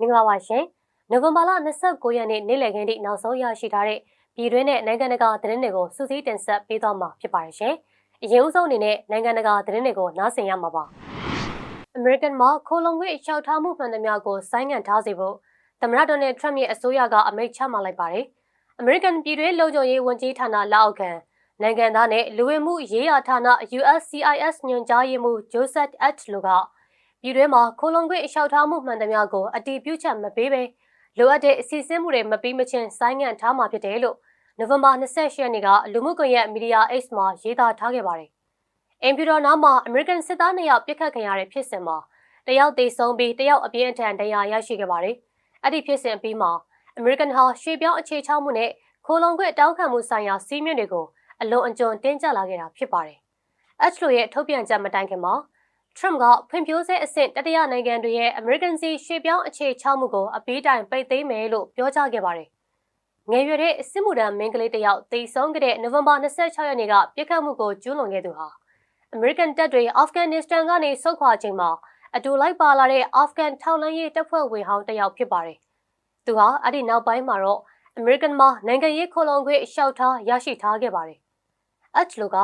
မင်္ဂလာပါရှင်နိုဝင်ဘာလ29ရက်နေ့နေ့လည်ခင်းထိနောက်ဆုံးရရှိထားတဲ့ပြည်တွင်းနဲ့နိုင်ငံတကာသတင်းတွေကိုစူးစီးတင်ဆက်ပေးသွားမှာဖြစ်ပါတယ်ရှင်အရင်ဦးဆုံးအနေနဲ့နိုင်ငံတကာသတင်းတွေကိုနားဆင်ရမှာပါ American မှာခိုလုံခွင့်လျှောက်ထားမှုမှန်သမျှကိုဆိုင်းငံ့ထားစေဖို့သမ္မတဒေါ်နယ်ထရမ့်ရဲ့အစိုးရကအမိန့်ချမှတ်လိုက်ပါတယ်။ American ပြည်တွင်းလုံခြုံရေးဝန်ကြီးဌာနလက်အောက်ခံနိုင်ငံသားနဲ့လူဝင်မှုရေးရာဌာန USCIS ညွှန်ကြားရေးမှူး Joseph H. လိုက ပြည်တွင်းမှာခိုလုံခွင့်လျှောက်ထားမှုမှန်သမျှကိုအတည်ပြုချက်မပေးဘဲလိုအပ်တဲ့အစီအစဉ်မှုတွေမပြီးမချင်းဆိုင်းငံ့ထားမှာဖြစ်တယ်လို့နိုဝင်ဘာ28ရက်နေ့ကလူမှုကွန်ရက်မီဒီယာ X မှာရေးသားထားခဲ့ပါတယ်။အင်ဖြူတော်နားမှာ American စစ်သားနှစ်ယောက်ပြစ်ခတ်ခံရတဲ့ဖြစ်စဉ်မှာတယောက်သေဆုံးပြီးတယောက်အပြင်းအထန်ဒဏ်ရာရရှိခဲ့ပါတယ်။အဲ့ဒီဖြစ်စဉ်အပြီးမှာ American ဟာရွှေပြောင်းအခြေချမှုနဲ့ခိုလုံခွင့်တောင်းခံမှုဆိုင်ရာစီးမြင့်တွေကိုအလွန်အကျွံတင်းကျပ်လာခဲ့တာဖြစ်ပါတယ်။ H လိုရဲ့ထုတ်ပြန်ချက်မတိုင်ခင်မှာ Trump ကဖွံ့ဖြိုးဆဲအဆင့်တတိယနိုင်ငံတွေရဲ့ American စီရွှေပြောင်းအခြေချမှုကိုအပီးတိုင်ပိတ်သိမ်းမယ်လို့ပြောကြားခဲ့ပါတယ်။ငယ်ရွယ်တဲ့စစ်မှုထမ်းမင်းကလေးတယောက်တိတ်ဆုံးခဲ့တဲ့နိုဝင်ဘာ26ရက်နေ့ကပြစ်ခတ်မှုကိုကျူးလွန်ခဲ့သူဟာ American တပ်တွေအာဖဂန်နစ္စတန်ကနေဆုတ်ခွာချိန်မှာအတူလိုက်ပါလာတဲ့အာဖဂန်ထောက်လှမ်းရေးတပ်ဖွဲ့ဝင်ဟောင်းတယောက်ဖြစ်ပါတယ်။သူဟာအဲ့ဒီနောက်ပိုင်းမှာတော့ American မှာနိုင်ငံရေးခိုလုံခွင့်ရှောက်ထားရရှိထားခဲ့ပါတယ်။ H လိုက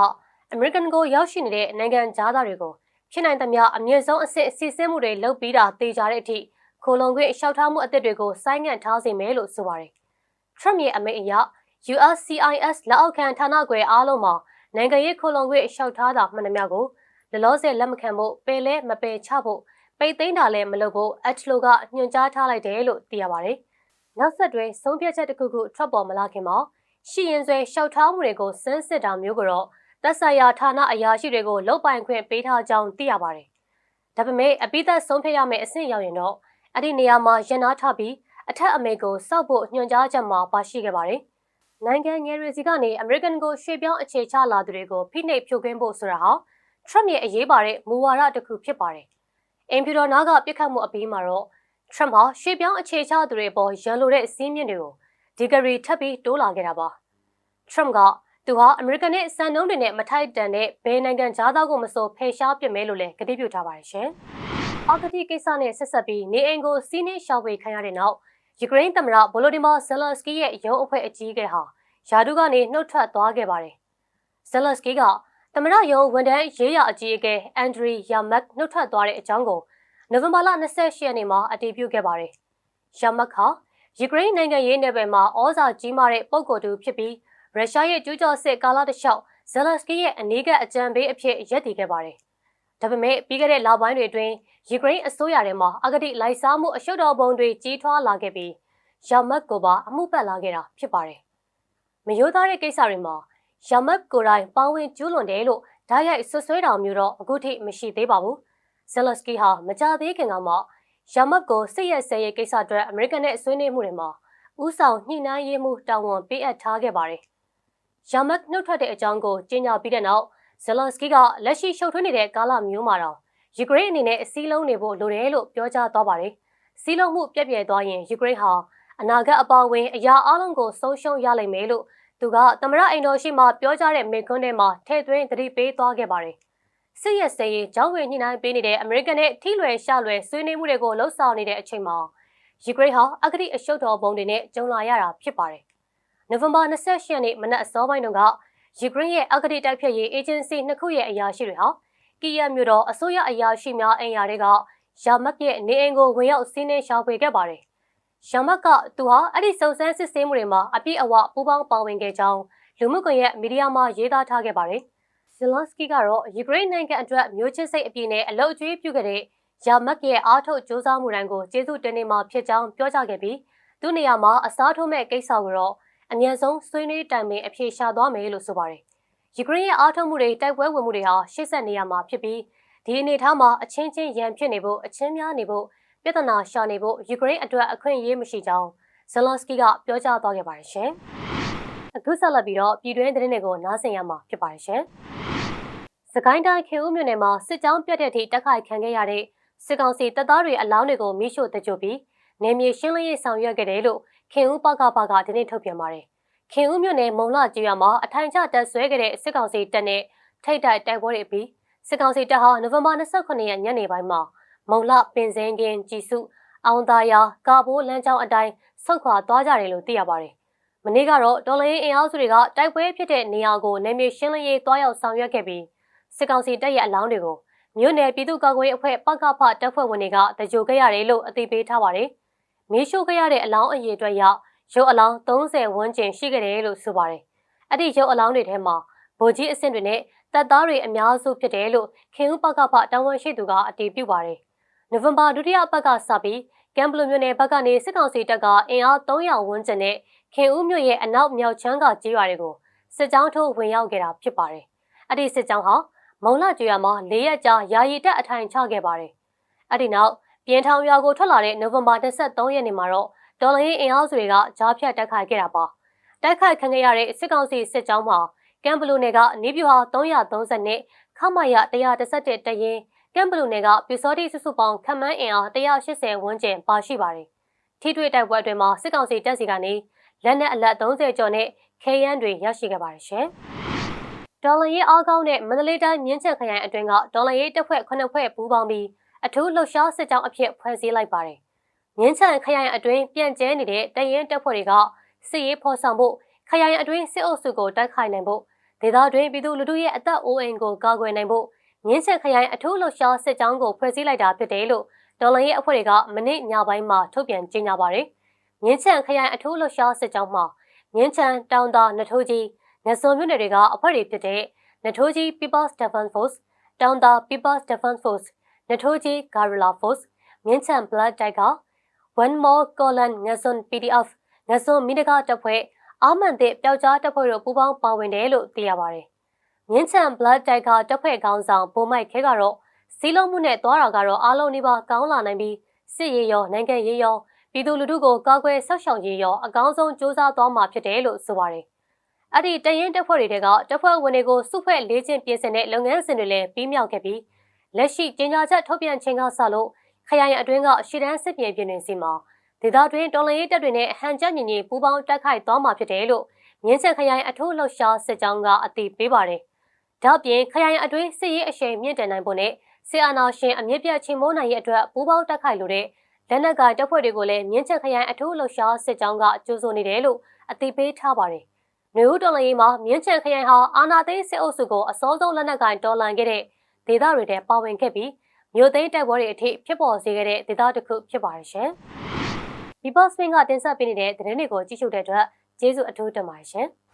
American ကိုရောက်ရှိနေတဲ့နိုင်ငံသားတွေကို ဖြစ်နိုင်သမျှအမြင့်ဆုံးအဆင့်အစီအစဉ်မှုတွေလုပ်ပြီးတာတေချာတဲ့အထိခိုလုံခွင့်ရှောက်ထားမှုအသစ်တွေကိုဆိုင်းငံ့ထားစေမယ်လို့ဆိုပါတယ်။ Trump ရဲ့အမိန့်အရ USCIS လက်အောက်ခံဌာနကွယ်အားလုံးမှာနိုင်ငံရေးခိုလုံခွင့်ရှောက်ထားတာမှန်သမျှကိုလလောဆယ်လက်မခံဖို့ပယ်လဲမပယ်ချဖို့ပိတ်သိမ်းတာလည်းမလုပ်ဖို့အချလိုကညွှန်ကြားထားလိုက်တယ်လို့သိရပါတယ်။နောက်ဆက်တွဲဆုံးဖြတ်ချက်တစ်ခုခုထွက်ပေါ်မလာခင်မှာရှိရင်ဆွဲရှောက်ထားမှုတွေကိုစမ်းစစ်တာမျိုးကတော့ သက်ဆိုင်ရာဌာနအရာရှိတွေကိုလုတ်ပိုင်ခွင့်ပေးထားကြောင်းသိရပါတယ်။ဒါပေမဲ့အပိသက်ဆုံးဖြတ်ရမယ့်အဆင့်ရောက်ရင်တော့အဲ့ဒီနေရာမှာရန်နာထပြီးအထက်အမေကိုစောက်ဖို့ညွှန်ကြားချက်မှာပါရှိခဲ့ပါတယ်။နိုင်ငံငယ်တွေစီကနေအမေရိကန်ကိုရွှေ့ပြောင်းအခြေချလာသူတွေကိုဖိနှိပ်ဖြိုခွင်းဖို့ဆိုတာဟာထရမ့်ရဲ့အရေးပါတဲ့မူဝါဒတစ်ခုဖြစ်ပါတယ်။အင်ဖြူတော်နာကပြစ်ခတ်မှုအပြီးမှာတော့ထရမ့်ဟာရွှေ့ပြောင်းအခြေချသူတွေပေါ်ရန်လိုတဲ့စီးမြင့်တွေကိုဒီဂရီထပ်ပြီးတိုးလာခဲ့တာပါ။ထရမ့်က သူဟာအမေရိကန်နဲ့စံနှုန်းတွေနဲ့မထိုက်တန်တဲ့ဘယ်နိုင်ငံသားသားကိုမဆိုဖယ်ရှားပစ်မယ်လို့လည်းကတိပြုထားပါတယ်ရှင်။အာဂတိကိစ္စနဲ့ဆက်ဆက်ပြီးနေအိမ်ကိုစီးနှင်းရှောင်ဝေခံရတဲ့နောက်ယူကရိန်းသမ္မတဗိုလိုဒီမာဇယ်လန်စကီရဲ့ရုံးအဖွဲ့အကြီးအကဲဟာယာဒူကနေနှုတ်ထွက်သွားခဲ့ပါတယ်။ဇယ်လန်စကီကသမ္မတရုံးဝန်ထမ်းရေးရာအကြီးအကဲအန်ဒရီယာမက်နှုတ်ထွက်သွားတဲ့အကြောင်းကိုနိုဝင်ဘာလ28ရက်နေ့မှာအတည်ပြုခဲ့ပါတယ်။ယာမက်ဟာယူကရိန်းနိုင်ငံရေးနယ်ပယ်မှာဩဇာကြီးမားတဲ့ပုံကိုယ်တူဖြစ်ပြီး ရုရှားရဲ့ကျူးကျော်စစ်ကာလတစ်လျှောက်ဇယ်လန်စကီရဲ့အနီးကအကြံပေးအဖြစ်ရပ်တည်ခဲ့ပါတယ်။ဒါပေမဲ့ပြီးခဲ့တဲ့လပိုင်းတွေအတွင်းယူကရိန်းအစိုးရထဲမှာအဂတိလိုက်စားမှုအရှုပ်တော်ပုံတွေကြီးထွားလာခဲ့ပြီးယာမက်ကိုပါအမှုပတ်လာခဲ့တာဖြစ်ပါတယ်။မယိုးသားတဲ့ကိစ္စတွေမှာယာမက်ကိုယ်တိုင်ပေါဝင်ကျူးလွန်တယ်လို့ဓာတ်ရိုက်ဆွဆွဲတော်မျိုးတော့အခုထိမရှိသေးပါဘူး။ဇယ်လစကီဟာမကြသေးခင်ကမှယာမက်ကိုစစ်ရဲဆဲရဲကိစ္စအတွက်အမေရိကန်နဲ့ဆွေးနွေးမှုတွေမှာဥဆောင်ညှိနှိုင်းရေးမှုတာဝန်ပေးအပ်ထားခဲ့ပါတယ်။ ယာမက်နှုတ်ထွက်တဲ့အကြောင်းကိုကြေညာပြီးတဲ့နောက်ဇယ်လန်စကီကလက်ရှိရှုပ်ထွေးနေတဲ့ကာလမျိုးမှာတော့ယူကရိန်းအနေနဲ့အစည်းလုံးနေဖို့လိုတယ်လို့ပြောကြားသွားပါတယ်။စီးလုံးမှုပြက်ပြဲသွားရင်ယူကရိန်းဟာအနာဂတ်အပေါဝင်အရာအလုံးကိုဆုံးရှုံးရလိမ့်မယ်လို့သူကသမရအိမ်တော်ရှိမှပြောကြားတဲ့မိခွန်းထဲမှာထည့်သွင်းသတိပေးသွားခဲ့ပါတယ်။စစ်ရက်စဲရေးကြောင်းဝင်ညှိနှိုင်းပေးနေတဲ့အမေရိကန်နဲ့ထိလွယ်ရှလွယ်ဆွေးနွေးမှုတွေကိုလှုပ်ဆောင်နေတဲ့အချိန်မှာယူကရိန်းဟာအဂတိအရှုပ်တော်ပုံတွေနဲ့ကြုံလာရတာဖြစ်ပါတယ်။ နိုဝင်ဘာ28ရက်နေ့မနက်အစောပိုင်းတုန်းကယူကရိန်းရဲ့အဂတိတိုက်ဖျက်ရေးအေဂျင်စီနှစ်ခုရဲ့အရာရှိတွေဟာကီယက်မြို့တော်အစိုးရအရာရှိများအိမ်ယာတွေကယာမက်ရဲ့နေအိမ်ကိုဝင်ရောက်စီးနှင်းရှာဖွေခဲ့ပါတယ်။ယာမက်ကသူဟာအဲ့ဒီစုံစမ်းစစ်ဆေးမှုတွေမှာအပြည့်အဝပူးပေါင်းပါဝင်ခဲ့ကြောင်းလူမှုကွန်ရက်မီဒီယာမှာရေးသားထားခဲ့ပါတယ်။ဇလန်စကီကတော့ယူကရိန်းနိုင်ငံအတွက်မျိုးချစ်စိတ်အပြည့်နဲ့အလုတ်အကျွေးပြုခဲ့တဲ့ယာမက်ရဲ့အားထုတ်စ조사မှုတိုင်းကိုကျေးဇူးတင်နေမှာဖြစ်ကြောင်းပြောကြားခဲ့ပြီးသူ့နေရာမှာအစားထိုးမဲ့ကိစ္စကိုတော့ အမြန်ဆုံးဆွေးနွေးတိုင်ပင်အဖြေရှာသွားမယ်လို့ဆိုပါတယ်။ယူကရိန်းရဲ့အားထုတ်မှုတွေတိုက်ပွဲဝင်မှုတွေဟာရှေ့ဆက်နေရမှာဖြစ်ပြီးဒီအနေအထားမှာအချင်းချင်းရန်ဖြစ်နေဖို့အချင်းများနေဖို့ပြဿနာရှာနေဖို့ယူကရိန်းအတွက်အခွင့်အရေးမရှိကြောင်းဇလန်စကီကပြောကြားသွားခဲ့ပါတယ်ရှင်။အခုဆက်လက်ပြီးတော့ပြည်တွင်းသတင်းတွေကိုနားဆင်ရမှာဖြစ်ပါတယ်ရှင်။စကိုင်းတိုင်းခေဦးမြို့နယ်မှာစစ်ကြောင်းပြတ်တဲ့အထိတက်ခိုက်ခံခဲ့ရတဲ့စစ်ကောင်စီတပ်သားတွေအလောင်းတွေကိုမိရှို့တကြိုပြီး နေမြေရှင်းလင်းရေးဆောင်ရွက်ခဲ့တယ်လို့ခင်ဦးပကပကဒီနေ့ထုတ်ပြန်ပါတယ်။ခင်ဦးမြို့နယ်မုံလာကျွော်မှာအထိုင်ကျတပ်ဆွဲခဲ့တဲ့စစ်ကောင်စီတပ်နဲ့ထိတ်တိုက်တိုက်ပွဲတွေပြီးစစ်ကောင်စီတပ်ဟာနိုဝင်ဘာ29ရက်ညနေပိုင်းမှာမုံလပင်စင်းကင်းကြည်စုအောင်သာယာကာဘိုးလမ်းကြောင်းအတိုင်းဆုတ်ခွာသွားကြတယ်လို့သိရပါတယ်။မနေ့ကတော့ဒေါ်လာရေးအင်အားစုတွေကတိုက်ပွဲဖြစ်တဲ့နေရာကိုနေမြေရှင်းလင်းရေးတွားရောက်ဆောင်ရွက်ခဲ့ပြီးစစ်ကောင်စီတပ်ရဲ့အလောင်းတွေကိုမြို့နယ်ပြည်သူ့ကာကွယ်ရေးအဖွဲ့ပကဖတပ်ဖွဲ့ဝင်တွေကတကြိုခဲ့ရတယ်လို့အသိပေးထားပါတယ်။ မီးရှို့ခဲ့ရတဲ့အလောင်းအရေအတွက်ရရုပ်အလောင်း30ဝန်းကျင်ရှိခဲ့တယ်လို့ဆိုပါတယ်။အဲ့ဒီရုပ်အလောင်းတွေထဲမှာဗိုလ်ကြီးအဆင့်တွေနဲ့တပ်သားတွေအများစုဖြစ်တယ်လို့ခင်ဦးပကဖတာဝန်ရှိသူကအတည်ပြုပါတယ်။နိုဝင်ဘာဒုတိယပတ်ကစပြီးကမ်ဘလူမြို့နယ်ဘက်ကနေစစ်ကောင်စီတပ်ကအင်အား300ဝန်းကျင်နဲ့ခင်ဦးမြို့ရဲ့အနောက်မြောက်ချမ်းကကြေးရွာတွေကိုစစ်ကြောင်းထိုးဝင်ရောက်ခဲ့တာဖြစ်ပါတယ်။အဲ့ဒီစစ်ကြောင်းဟာမုံလာကျွော်မှာ၄ရက်ကြာယာယီတက်အထိုင်ချခဲ့ပါတယ်။အဲ့ဒီနောက် ပြင်ထောင်ရွာကိုထွက်လာတဲ့နိုဝင်ဘာ23ရက်နေ့မှာတော့ဒေါ်လာရေးအင်အားစုတွေကကြားဖြတ်တိုက်ခိုက်ခဲ့တာပါ။တိုက်ခိုက်ခံခဲ့ရတဲ့စစ်ကောင်စီစစ်ကြောင်းမှာကမ်ဘလူနယ်ကနေပြူဟာ330နဲ့ခမရ111တရင်ကမ်ဘလူနယ်ကပြူစောတိစုစုပေါင်းခမန်းအင်အား180ဝန်းကျင်ပါရှိပါတယ်။ထိတွေ့တိုက်ပွဲအတွင်းမှာစစ်ကောင်စီတပ်စီကနေလက်နက်အလက်30ကျော်နဲ့ခဲယမ်းတွေရရှိခဲ့ပါတယ်ရှင်။ဒေါ်လာရေးအားကောင်းတဲ့မန္တလေးတိုင်းမြင်းချက်ခရိုင်အတွင်းကဒေါ်လာရေးတပ်ဖွဲ့9ဖွဲ့ပူးပေါင်းပြီး အထူးလှုပ်ရှားစစ်ကြောင်းအဖြစ်ဖွဲ့စည်းလိုက်ပါတယ်။မြင်းချက်ခရိုင်အတွင်းပြန့်ကျဲနေတဲ့တရင်တပ်ဖွဲ့တွေကစစ်ရေးဖော်ဆောင်ဖို့ခရိုင်အတွင်းစစ်အုပ်စုကိုတိုက်ခိုက်နိုင်ဖို့ဒေသတွင်းပြည်သူလူထုရဲ့အသက်အိုးအိမ်ကိုကာကွယ်နိုင်ဖို့မြင်းချက်ခရိုင်အထူးလှုပ်ရှားစစ်ကြောင်းကိုဖွဲ့စည်းလိုက်တာဖြစ်တယ်လို့ဒေါ်လာရေးအဖွဲ့တွေကမနေ့ညပိုင်းမှာထုတ်ပြန်ကြေညာပါတယ်။မြင်းချံခရိုင်အထူးလှုပ်ရှားစစ်ကြောင်းမှာမြင်းချံတောင်သာနထိုးကြီးငစုံမြို့နယ်တွေကအဖွဲ့တွေဖြစ်တဲ့နထိုးကြီး People's Defense Force တောင်သာ People's Defense Force နထိုးကြီး Guerrilla Force မြင်းချံ Blood Tiger One More Colon ငစုံ PDF ငစုံမိနကတပ်ဖွဲ့အာမန်တဲ့ပျောက်ကြားတပ်ဖွဲ့တို့ပူးပေါင်းပါဝင်တယ်လို့သိရပါတယ်။မြင်းချံ Blood Tiger တပ်ဖွဲ့ခေါင်းဆောင်ဘိုမိုက်ခဲကတော့စီးလုံးမှုနဲ့သွားတာကတော့အားလုံးဒီပါကောင်းလာနိုင်ပြီးစစ်ရေးရောနိုင်ငံရေးရောပြည်သူလူထုကိုကာကွယ်ဆောက်ရှောက်ရေးရောအကောင်းဆုံးစ조사သွားမှာဖြစ်တယ်လို့ဆိုပါတယ်။အဲ့ဒီတရင်တပ်ဖွဲ့တွေကတပ်ဖွဲ့ဝင်တွေကိုစုဖွဲ့လေးချင်းပြင်ဆင်တဲ့လုပ်ငန်းစဉ်တွေလည်းပြီးမြောက်ခဲ့ပြီး လက်ရှိကျင်းညာချက်ထုတ်ပြန်ခြင်းကစလို့ခရိုင်အတွင်းကရှီတန်းစစ်ပြေပြင်းနေစီမှာဒေသတွင်းတော်လှန်ရေးတပ်တွေနဲ့ဟန်ချက်ညီညီပူးပေါင်းတိုက်ခိုက်သွားမှာဖြစ်တယ်လို့မြင်းဆက်ခရိုင်အထူးလှုပ်ရှားစစ်ကြောင်းကအသိပေးပါတယ်။ဒါ့အပြင်ခရိုင်အတွင်းစစ်ရေးအရှိန်မြင့်တင်နိုင်ဖို့နဲ့စစ်အာဏာရှင်အမြင့်ပြတ်ချင်းမိုးနိုင်ရဲ့အတွက်ပူးပေါင်းတိုက်ခိုက်လိုတဲ့လက်နက်ကတပ်ဖွဲ့တွေကိုလည်းမြင်းချက်ခရိုင်အထူးလှုပ်ရှားစစ်ကြောင်းကကြိုးဆိုနေတယ်လို့အသိပေးထားပါတယ်။နေဦးတော်လှန်ရေးမှာမြင်းချက်ခရိုင်ဟာအာဏာသိမ်းစစ်အုပ်စုကိုအစောဆုံးလက်နက်ကင်တော်လှန်ခဲ့တဲ့ ဒေသတွေထဲပါဝင်ခဲ့ပြီးမြို့သိမ်းတိုက်ပွဲတွေအထိဖြစ်ပေါ်စေခဲ့တဲ့ဒေသတစ်ခုဖြစ်ပါတယ်ရှင်။ People Swing ကတင်ဆက်ပေးနေတဲ့သတင်းတွေကိုကြည့်ရှုတဲ့အတွက်ကျေးဇူးအထူးတင်ပါတယ်ရှင်။